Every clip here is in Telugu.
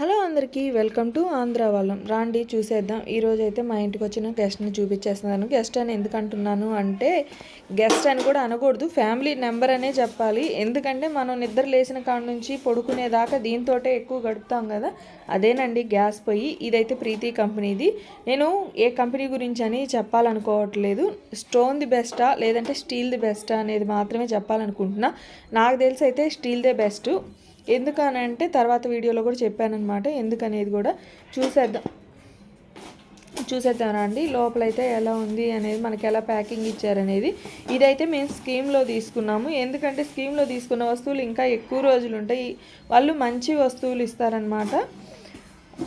హలో అందరికీ వెల్కమ్ టు ఆంధ్ర వాళ్ళం. రాండి చూసేద్దాం. ఈరోజు అయితే మా ఇంటికి వచ్చిన గెస్ట్ని చూపించేస్తున్నాను. గెస్ట్ అని ఎందుకు అంటున్నాను అంటే గెస్ట్ అని కూడా అనకూడదు. ఫ్యామిలీ నెంబర్ అనే చెప్పాలి. ఎందుకంటే మనం నిద్ర లేచిన కాడ నుంచి పడుకునేదాకా దీంతో ఎక్కువ గడుపుతాం కదా. అదేనండి గ్యాస్ పొయ్యి. ఇదైతే ప్రీతి కంపెనీది. నేను ఏ కంపెనీ గురించి అని చెప్పాలనుకోవట్లేదు. స్టోన్ ది బెస్టా లేదంటే స్టీల్ ది బెస్టా అనేది మాత్రమే చెప్పాలనుకుంటున్నా. నాకు తెలిసి అయితే స్టీల్దే బెస్ట్. ఎందుకనంటే తర్వాత వీడియోలో కూడా చెప్పానమాట ఎందుకనేది కూడా చూసేద్దాం. చూసేద్దాం రండి. లోపలైతే ఎలా ఉంది అనేది మనకి ఎలా ప్యాకింగ్ ఇచ్చారనేది. ఇదైతే మేము స్కీమ్లో తీసుకున్నాము. ఎందుకంటే స్కీమ్లో తీసుకున్న వస్తువులు ఇంకా ఎక్కువ రోజులు ఉంటాయి. వాళ్ళు మంచి వస్తువులు ఇస్తారనమాట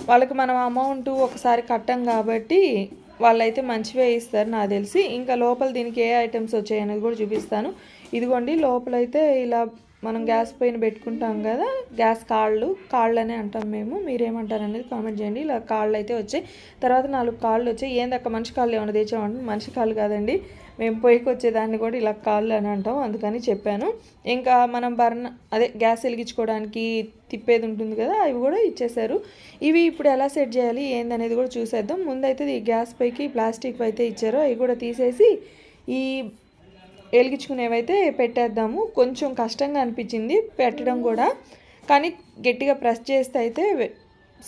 వాళ్ళకి మనం అమౌంట్ ఒకసారి కట్టం కాబట్టి వాళ్ళైతే మంచివే ఇస్తారు నాకు తెలిసి. ఇంకా లోపల దీనికి ఏ ఐటమ్స్ వచ్చాయనేది కూడా చూపిస్తాను. ఇదిగోండి లోపలైతే ఇలా మనం గ్యాస్ పైన పెట్టుకుంటాం కదా గ్యాస్ కాళ్ళు కాళ్ళు అనే అంటాం మేము. మీరేమంటారు అనేది కామెంట్ చేయండి. ఇలా కాళ్ళు అయితే వచ్చాయి. తర్వాత నాలుగు కాళ్ళు వచ్చాయి. ఏందక్క మనిషి కాళ్ళు ఏమైనా తెచ్చామంటే మనిషి కాళ్ళు కాదండి. మేము పొయ్యికి వచ్చేదాన్ని కూడా ఇలా కాళ్ళు అని అంటాం. అందుకని చెప్పాను. ఇంకా మనం బర్న అదే గ్యాస్ వెలిగించుకోవడానికి తిప్పేది ఉంటుంది కదా అవి కూడా ఇచ్చేసారు ఇవి ఇప్పుడు ఎలా సెట్ చేయాలి ఏందనేది కూడా చూసేద్దాం. ముందైతే ఈ గ్యాస్ పైకి ప్లాస్టిక్ అయితే ఇచ్చారో. అవి కూడా తీసేసి ఈ వెలిగించుకునేవైతే పెట్టేద్దాము. కొంచెం కష్టంగా అనిపించింది పెట్టడం కూడా. కానీ గట్టిగా ప్రెస్ చేస్తే అయితే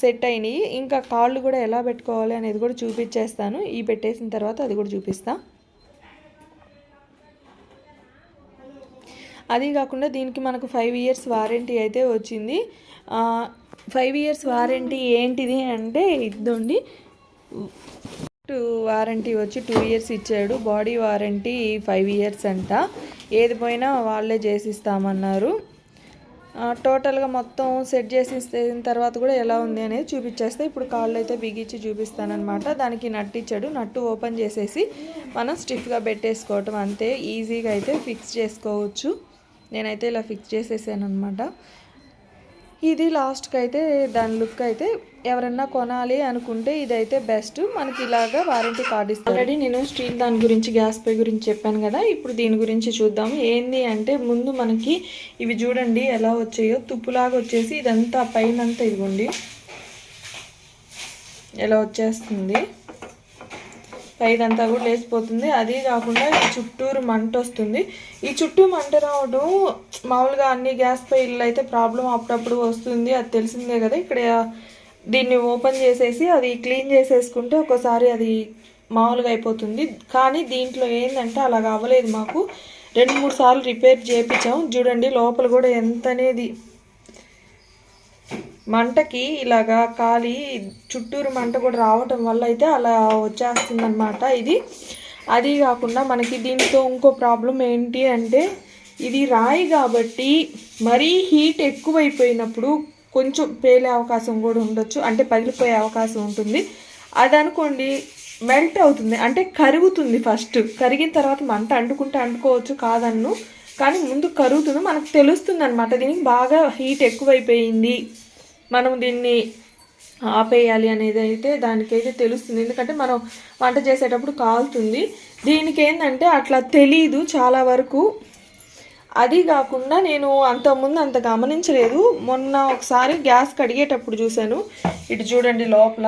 సెట్ అయినాయి. ఇంకా కాళ్ళు కూడా ఎలా పెట్టుకోవాలి అనేది కూడా చూపించేస్తాను. ఈ పెట్టేసిన తర్వాత అది కూడా చూపిస్తా. అది కాకుండా దీనికి మనకు ఫైవ్ ఇయర్స్ వారంటీ అయితే వచ్చింది. ఫైవ్ ఇయర్స్ వారంటీ ఏంటిది అంటే ఇదండి. వారంటీ వచ్చి టూ ఇయర్స్ ఇచ్చాడు. బాడీ వారంటీ ఫైవ్ ఇయర్స్ అంట. ఏది పోయినా వాళ్ళే చేసిస్తామన్నారు. టోటల్గా మొత్తం సెట్ చేసి తర్వాత కూడా ఎలా ఉంది అనేది చూపించేస్తే ఇప్పుడు కాళ్ళు అయితే బిగించి చూపిస్తానమాట దానికి నట్టు ఇచ్చాడు. నట్టు ఓపెన్ చేసేసి మనం స్టిఫ్గా పెట్టేసుకోవటం అంతే. ఈజీగా అయితే ఫిక్స్ చేసుకోవచ్చు. నేనైతే ఇలా ఫిక్స్ చేసేసాను అనమాట ఇది లాస్ట్కి అయితే దాని లుక్ అయితే ఎవరన్నా కొనాలి అనుకుంటే ఇదైతే బెస్ట్. మనకి ఇలాగా వారంటీ కార్డ్ ఇస్తుంది ఆల్రెడీ నేను స్టీల్ దాని గురించి గ్యాస్ పే గురించి చెప్పాను కదా. ఇప్పుడు దీని గురించి చూద్దాం ఏంది అంటే ముందు మనకి ఇవి చూడండి ఎలా వచ్చాయో. తుప్పులాగా వచ్చేసి ఇదంతా పైనంతా ఇదిగోండి. ఎలా వచ్చేస్తుంది? పైదంతా కూడా లేచిపోతుంది. అది కాకుండా చుట్టూరు మంట వస్తుంది. ఈ చుట్టూ మంట రావడం మామూలుగా అన్ని గ్యాస్ పైలు అయితే ప్రాబ్లం అప్పుడప్పుడు వస్తుంది. అది తెలిసిందే కదా. ఇక్కడ దీన్ని ఓపెన్ చేసేసి అది క్లీన్ చేసేసుకుంటే ఒకసారి అది మామూలుగా అయిపోతుంది. కానీ దీంట్లో ఏంటంటే అలాగ అవ్వలేదు మాకు. రెండు మూడు సార్లు రిపేర్ చేయించాం చూడండి లోపల కూడా ఎంత అనేది మంటకి ఇలాగా కాలి చుట్టూరు మంట కూడా రావటం వల్ల అయితే అలా వచ్చేస్తుందన్నమాట ఇది. అది కాకుండా మనకి దీంతో ఇంకో ప్రాబ్లం ఏంటి అంటే ఇది రాయి కాబట్టి మరీ హీట్ ఎక్కువైపోయినప్పుడు కొంచెం పేలే అవకాశం కూడా ఉండొచ్చు. అంటే పగిలిపోయే అవకాశం ఉంటుంది. అది అనుకోండి మెల్ట్ అవుతుంది. అంటే కరుగుతుంది ఫస్ట్. కరిగిన తర్వాత మంట అంటుకుంటే అంటుకోవచ్చు కాదన్ను. కానీ ముందు కరుగుతుంది. మనకు తెలుస్తుంది అనమాట దీనికి బాగా హీట్ ఎక్కువైపోయింది. మనం దీన్ని ఆపేయాలి అనేది అయితే దానికైతే తెలుస్తుంది. ఎందుకంటే మనం వంట చేసేటప్పుడు కాలుతుంది. దీనికి ఏంటంటే అట్లా తెలీదు చాలా వరకు. అది కాకుండా నేను అంతకుముందు అంత గమనించలేదు. మొన్న ఒకసారి గ్యాస్ కడిగేటప్పుడు చూశాను. ఇటు చూడండి లోపల.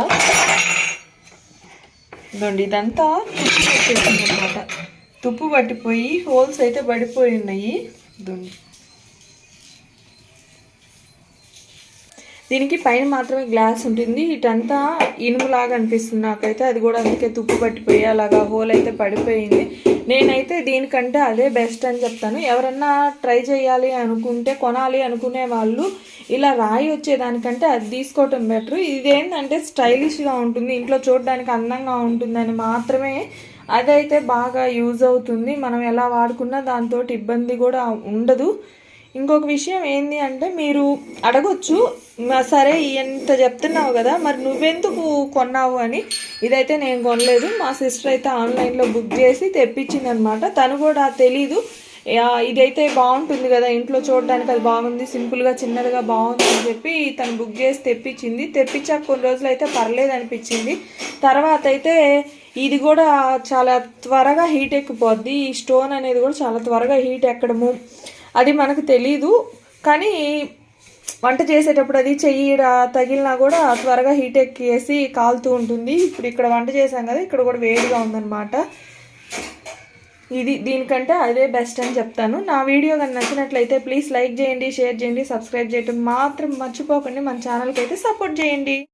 ఇదండి ఇదంతా తుప్పు పట్టిపోయి హోల్స్ అయితే పడిపోయి ఉన్నాయి. దొండి దీనికి పైన మాత్రమే గ్లాస్ ఉంటుంది. ఇటంతా ఇనుములాగా అనిపిస్తుంది నాకైతే. అది కూడా అందుకే తుప్పు పట్టిపోయి అలాగా హోల్ అయితే పడిపోయింది. నేనైతే దీనికంటే అదే బెస్ట్ అని చెప్తాను. ఎవరన్నా ట్రై చేయాలి అనుకుంటే కొనాలి అనుకునే వాళ్ళు ఇలా రాయి వచ్చేదానికంటే అది తీసుకోవటం బెటర్. ఇదేంటంటే స్టైలిష్గా ఉంటుంది. ఇంట్లో చూడడానికి అందంగా ఉంటుందని మాత్రమే అదైతే బాగా యూజ్ అవుతుంది. మనం ఎలా వాడుకున్నా దాంతో ఇబ్బంది కూడా ఉండదు. ఇంకొక విషయం ఏంది అంటే మీరు అడగొచ్చు. సరే ఎంత చెప్తున్నావు కదా మరి నువ్వెందుకు కొన్నావు అని. ఇదైతే నేను కొనలేదు. మా సిస్టర్ అయితే ఆన్లైన్లో బుక్ చేసి తెప్పించింది అనమాట తను కూడా తెలీదు. ఇదైతే బాగుంటుంది కదా ఇంట్లో చూడడానికి అది బాగుంది సింపుల్గా చిన్నదిగా బాగుంది అని చెప్పి తను బుక్ చేసి తెప్పించింది. తెప్పించాక కొన్ని రోజులు అయితే పర్లేదు అనిపించింది. తర్వాత అయితే ఇది కూడా చాలా త్వరగా హీట్ ఎక్కిపోద్ది. ఈ స్టోన్ అనేది కూడా చాలా త్వరగా హీట్ ఎక్కడము. అది మనకు తెలీదు. కానీ వంట చేసేటప్పుడు అది చెయ్యి తగిలినా కూడా త్వరగా హీట్ ఎక్కేసి కాలుతూ ఉంటుంది. ఇప్పుడు ఇక్కడ వంట చేసాం కదా ఇక్కడ కూడా వేడిగా ఉందన్నమాట. ఇది దీనికంటే అదే బెస్ట్ అని చెప్తాను. నా వీడియో కానీ నచ్చినట్లయితే ప్లీజ్ లైక్ చేయండి షేర్ చేయండి సబ్స్క్రైబ్ చేయడం మాత్రం మర్చిపోకండి. మన ఛానల్కి అయితే సపోర్ట్ చేయండి.